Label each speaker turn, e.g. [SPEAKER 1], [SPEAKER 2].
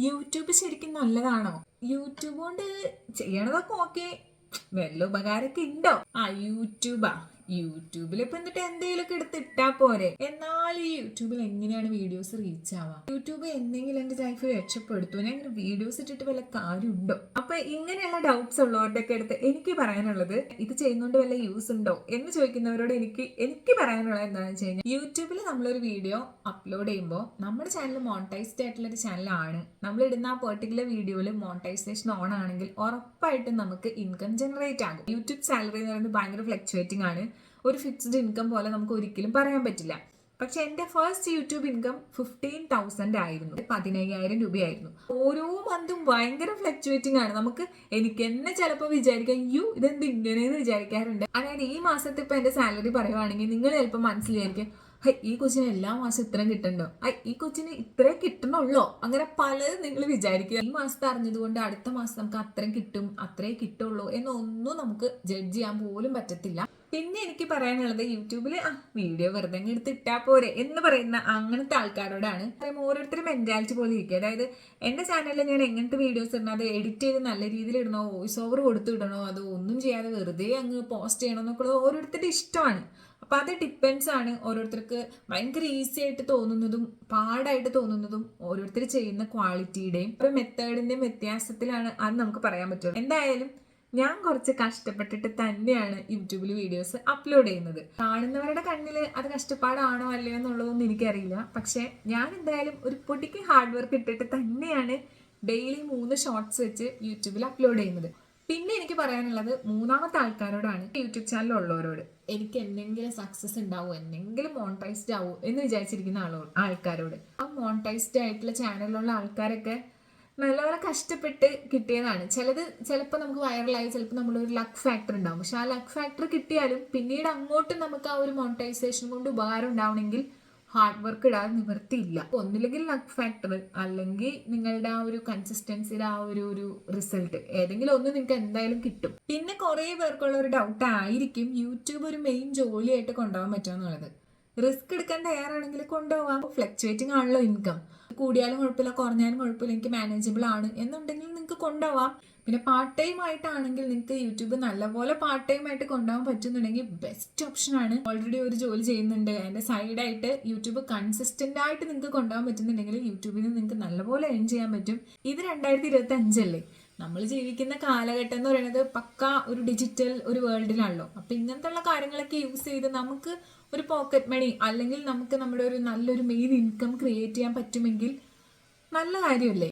[SPEAKER 1] YouTube ശരിക്കും നല്ലതാണോ? YouTube കൊണ്ട് ചെയ്യണതൊക്കെ ഓക്കെ. വല്ല ഉപകാരമൊക്കെ ഉണ്ടോ ആ യൂട്യൂബാ. യൂട്യൂബിൽ ഇപ്പൊ എന്നിട്ട് എന്തെങ്കിലുമൊക്കെ എടുത്ത് ഇട്ടാ പോരെ. എന്നാൽ ഈ യൂട്യൂബിൽ എങ്ങനെയാണ് വീഡിയോസ് റീച്ച് ആവാ? യൂട്യൂബ് എന്തെങ്കിലും എന്റെ ലൈഫ് രക്ഷപ്പെടുത്തു. ഞാൻ വീഡിയോസ് ഇട്ടിട്ട് വല്ല കാര്യമുണ്ടോ? അപ്പൊ ഇങ്ങനെയുള്ള ഡൗട്ട്സ് ഉള്ളവരുടെ ഒക്കെ അടുത്ത് എനിക്ക് പറയാനുള്ളത് ഇത് ചെയ്യുന്നോണ്ട് വല്ല യൂസ് ഉണ്ടോ എന്ന് ചോദിക്കുന്നവരോട് എനിക്ക് എനിക്ക് പറയാനുള്ളത് എന്താണെന്ന് വെച്ച് കഴിഞ്ഞാൽ യൂട്യൂബിൽ നമ്മളൊരു വീഡിയോ അപ്ലോഡ് ചെയ്യുമ്പോൾ നമ്മുടെ ചാനൽ മോണിറ്റൈസ്ഡ് ആയിട്ടുള്ള ഒരു ചാനലാണ് നമ്മൾ ഇടുന്ന ആ പെർട്ടിക്കുലർ വീഡിയോയിൽ മോണിറ്റൈസേഷൻ ഓൺ ആണെങ്കിൽ ഉറപ്പായിട്ടും നമുക്ക് ഇൻകം ജനറേറ്റ് ആകും. യൂട്യൂബ് സാലറി എന്ന് പറയുന്നത് ഭയങ്കര ഫ്ലക്ച്വേറ്റിംഗ് ആണ്. ഒരു ഫിക്സ്ഡ് ഇൻകം പോലെ നമുക്ക് ഒരിക്കലും പറയാൻ പറ്റില്ല. പക്ഷെ എന്റെ first YouTube income fifteen thousand ആയിരുന്നു. പതിനയ്യായിരം രൂപയായിരുന്നു. ഓരോ മന്തും ഭയങ്കര ഫ്ലക്ച്വേറ്റിംഗ് ആണ്. നമുക്ക് എനിക്ക് എന്നെ ചിലപ്പോൾ വിചാരിക്കാം യു ഇതെന്ത് ഇങ്ങനെയെന്ന് വിചാരിക്കാറുണ്ട്? അതായത് ഈ മാസത്തെ ഇപ്പം എന്റെ സാലറി പറയുവാണെങ്കിൽ നിങ്ങൾ ചിലപ്പോൾ മനസ്സിലായിരിക്കും ഈ കൊച്ചിന് എല്ലാ മാസം ഇത്രയും കിട്ടണ്ടോ? ഈ കൊച്ചിന് ഇത്രേ കിട്ടണുള്ളോ? അങ്ങനെ പലതും നിങ്ങൾ വിചാരിക്കുക. ഈ മാസത്തെ അറിഞ്ഞതുകൊണ്ട് അടുത്ത മാസം നമുക്ക് അത്രയും കിട്ടും അത്രേ കിട്ടുള്ളൂ എന്നൊന്നും നമുക്ക് ജഡ്ജ് ചെയ്യാൻ പോലും പറ്റത്തില്ല. പിന്നെ എനിക്ക് പറയാനുള്ളത് യൂട്യൂബിൽ ആ വീഡിയോ വെറുതെ എടുത്ത് ഇട്ടാ പോരെ എന്ന് പറയുന്ന അങ്ങനത്തെ ആൾക്കാരോടാണ് ഓരോരുത്തരും മെന്റാലിറ്റി പോലെ ഇരിക്കുക. അതായത് എന്റെ ചാനലിൽ ഞാൻ എങ്ങനത്തെ വീഡിയോസ് ഇടണം അത് എഡിറ്റ് ചെയ്ത് നല്ല രീതിയിൽ ഇടണോ വോയിസ് ഓവർ കൊടുത്ത് ഇടണോ അത് ഒന്നും ചെയ്യാതെ വെറുതെ അങ്ങ് പോസ്റ്റ് ചെയ്യണോ എന്നൊക്കെ ഓരോരുത്തരുടെ ഇഷ്ടമാണ്. അപ്പം അത് ഡിപ്പെൻസ് ആണ് ഓരോരുത്തർക്ക് ഭയങ്കര ഈസി ആയിട്ട് തോന്നുന്നതും പാടായിട്ട് തോന്നുന്നതും ഓരോരുത്തർ ചെയ്യുന്ന ക്വാളിറ്റിയുടെയും ഒരു മെത്തേഡിന്റെയും വ്യത്യാസത്തിലാണ് അത് നമുക്ക് പറയാൻ പറ്റുള്ളൂ. എന്തായാലും ഞാൻ കുറച്ച് കഷ്ടപ്പെട്ടിട്ട് തന്നെയാണ് യൂട്യൂബിൽ വീഡിയോസ് അപ്ലോഡ് ചെയ്യുന്നത്. കാണുന്നവരുടെ കണ്ണിൽ അത് കഷ്ടപ്പാടാണോ അല്ലയോ എന്നുള്ളതൊന്നും എനിക്കറിയില്ല. പക്ഷെ ഞാൻ എന്തായാലും ഒരു പൊടിക്ക് ഹാർഡ് വർക്ക് ഇട്ടിട്ട് തന്നെയാണ് ഡെയിലി മൂന്ന് ഷോർട്സ് വെച്ച് യൂട്യൂബിൽ അപ്ലോഡ് ചെയ്യുന്നത്. പിന്നെ എനിക്ക് പറയാനുള്ളത് മൂന്നാമത്തെ ആൾക്കാരോടാണ് യൂട്യൂബ് ചാനൽ ഉള്ളവരോട്. എനിക്ക് എന്തെങ്കിലും സക്സസ് ഉണ്ടാവും എന്തെങ്കിലും മോണിറ്റൈസ്ഡ് ആവും എന്ന് വിചാരിച്ചിരിക്കുന്ന ആളോ ആൾക്കാരോട്. ആ മോണിറ്റൈസ്ഡ് ആയിട്ടുള്ള ചാനലിലുള്ള ആൾക്കാരൊക്കെ നല്ലപോലെ കഷ്ടപ്പെട്ട് കിട്ടിയതാണ്. ചിലത് ചിലപ്പോൾ നമുക്ക് വൈറലായി ചിലപ്പോൾ നമ്മളൊരു ലക്ക് ഫാക്ടർ ഉണ്ടാവും. പക്ഷെ ആ ലക്ക് ഫാക്ടർ കിട്ടിയാലും പിന്നീട് അങ്ങോട്ട് നമുക്ക് ആ ഒരു മോണിറ്റൈസേഷൻ കൊണ്ട് ഉപകാരം ഉണ്ടാവണമെങ്കിൽ ഹാർഡ് വർക്ക് ഇടാതെ നിവൃത്തിയില്ല. ഒന്നില്ലെങ്കിൽ ലക്ക് ഫാക്ടർ അല്ലെങ്കിൽ നിങ്ങളുടെ ആ ഒരു കൺസിസ്റ്റൻസിയുടെ ആ ഒരു ഒരു റിസൾട്ട് ഏതെങ്കിലും ഒന്ന് നിങ്ങൾക്ക് എന്തായാലും കിട്ടും. പിന്നെ കുറേ പേർക്കുള്ള ഒരു ഡൗട്ട് ആയിരിക്കും യൂട്യൂബ് ഒരു മെയിൻ ജോലിയായിട്ട് കൊണ്ടുപോകാൻ പറ്റുമെന്നുള്ളത് റിസ്ക് എടുക്കാൻ തയ്യാറാണെങ്കിൽ കൊണ്ടുപോകാം. ഫ്ലക്ച്വേറ്റിംഗ് ആണല്ലോ ഇൻകം കൂടിയാലും കുഴപ്പമില്ല കുറഞ്ഞാലും കുഴപ്പമില്ല എനിക്ക് മാനേജബിൾ ആണ് എന്നുണ്ടെങ്കിൽ നിങ്ങൾക്ക് കൊണ്ടുപോവാം. പിന്നെ പാർട്ട് ടൈം ആയിട്ടാണെങ്കിൽ നിങ്ങൾക്ക് യൂട്യൂബ് നല്ലപോലെ പാർട്ട് ടൈം ആയിട്ട് കൊണ്ടുപോകാൻ പറ്റുന്നുണ്ടെങ്കിൽ ബെസ്റ്റ് ഓപ്ഷൻ ആണ്. ഓൾറെഡി ഒരു ജോലി ചെയ്യുന്നുണ്ട് അതിന്റെ സൈഡായിട്ട് യൂട്യൂബ് കൺസിസ്റ്റന്റ് ആയിട്ട് നിങ്ങൾക്ക് കൊണ്ടുപോകാൻ പറ്റുന്നുണ്ടെങ്കിൽ യൂട്യൂബിൽ നിന്ന് നിങ്ങൾക്ക് നല്ലപോലെ ഏൺ ചെയ്യാൻ പറ്റും. ഇത് രണ്ടായിരത്തി ഇരുപത്തി അഞ്ചല്ലേ നമ്മൾ ജീവിക്കുന്ന കാലഘട്ടം എന്ന് പറയുന്നത് പക്ക ഒരു ഡിജിറ്റൽ ഒരു വേൾഡിലാണല്ലോ അപ്പൊ ഇങ്ങനത്തെ കാര്യങ്ങളൊക്കെ യൂസ് ചെയ്ത് നമുക്ക് ഒരു പോക്കറ്റ് മണി അല്ലെങ്കിൽ നമുക്ക് നമ്മുടെ ഒരു നല്ലൊരു മെയിൻ ഇൻകം ക്രിയേറ്റ് ചെയ്യാൻ പറ്റുമെങ്കിൽ നല്ല കാര്യമല്ലേ